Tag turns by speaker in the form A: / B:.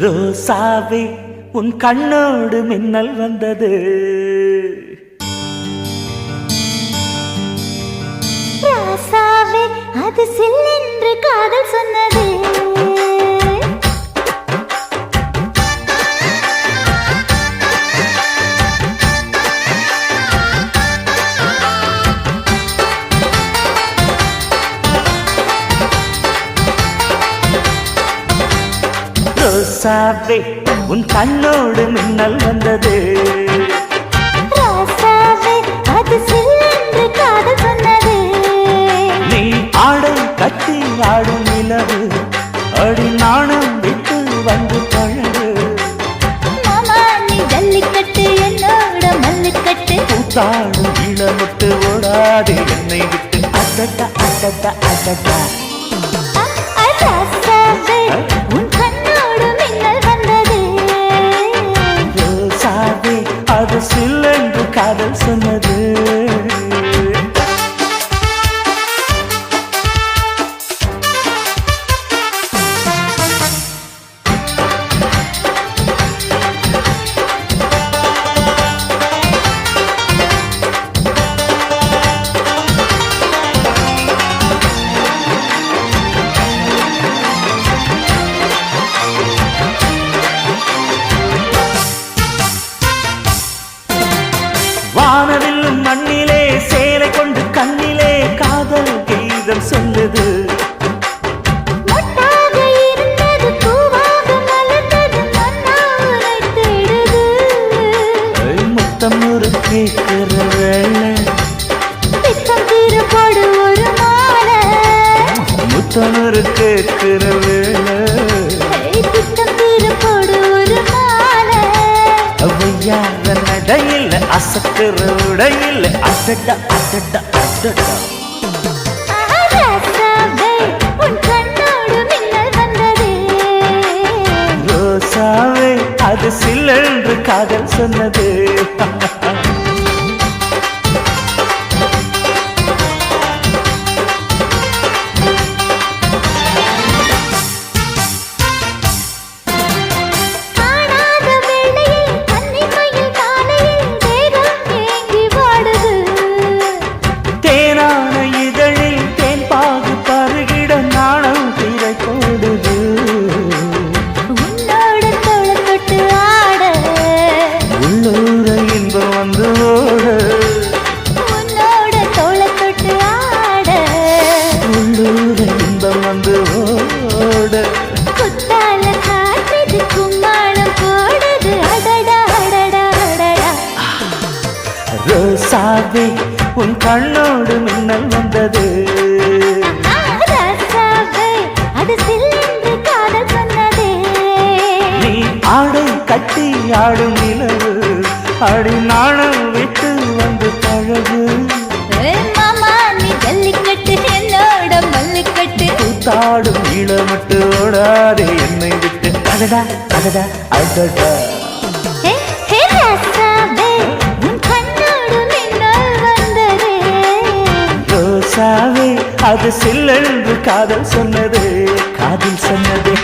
A: ரோசாவே உன் கண்ணோடு மின்னல் வந்தது.
B: ராசாவே அது சில்லென்று காதல்
A: ரோசாவே உன் கண்ணோடு மின்னல் வந்தது. நீ ஆடை கட்டி ஆடும் நிலவு அடி நாணம் விட்டு வந்து பழகு
B: ஜல்லிக்கட்டு என்னோட மல்லுக்கட்டு.
A: கூத்தாடும் இளமுட்டு ஓடாது என்னை விட்டு. அடடா அடடா அடடா.
B: அ- அ- ராசாவே.
A: வானவில்லும் மண்ணிலே சேலை கொண்டு கண்ணிலே காதல் கீதம் சொல்லுது. முத்தம் கேட்கிற வேளை.
B: பித்தம் தீர போடு ஒரு மாலை.
A: முத்தம் ஒரு கேட்கிற
B: தீர போடு ஒரு மாலை.
A: நடையில் அசக்கிற உடையில்
B: மின்னல் வந்தது.
A: ரோசாவே அது சில்லென்று காதல் சொன்னது. ரோசாவே உன் கண்ணோடு மின்னல் வந்தது. நீ ஆடை கட்டி ஆடும் நிலவு அடி நாணம் விட்டு வந்து பழகு. கூத்தாடும் இளமட்டு ஓடாதே என்னை விட்டு. அடடா அடடா அடடா அது சில்லென்று காதல் சொன்னது காதல் சொன்னது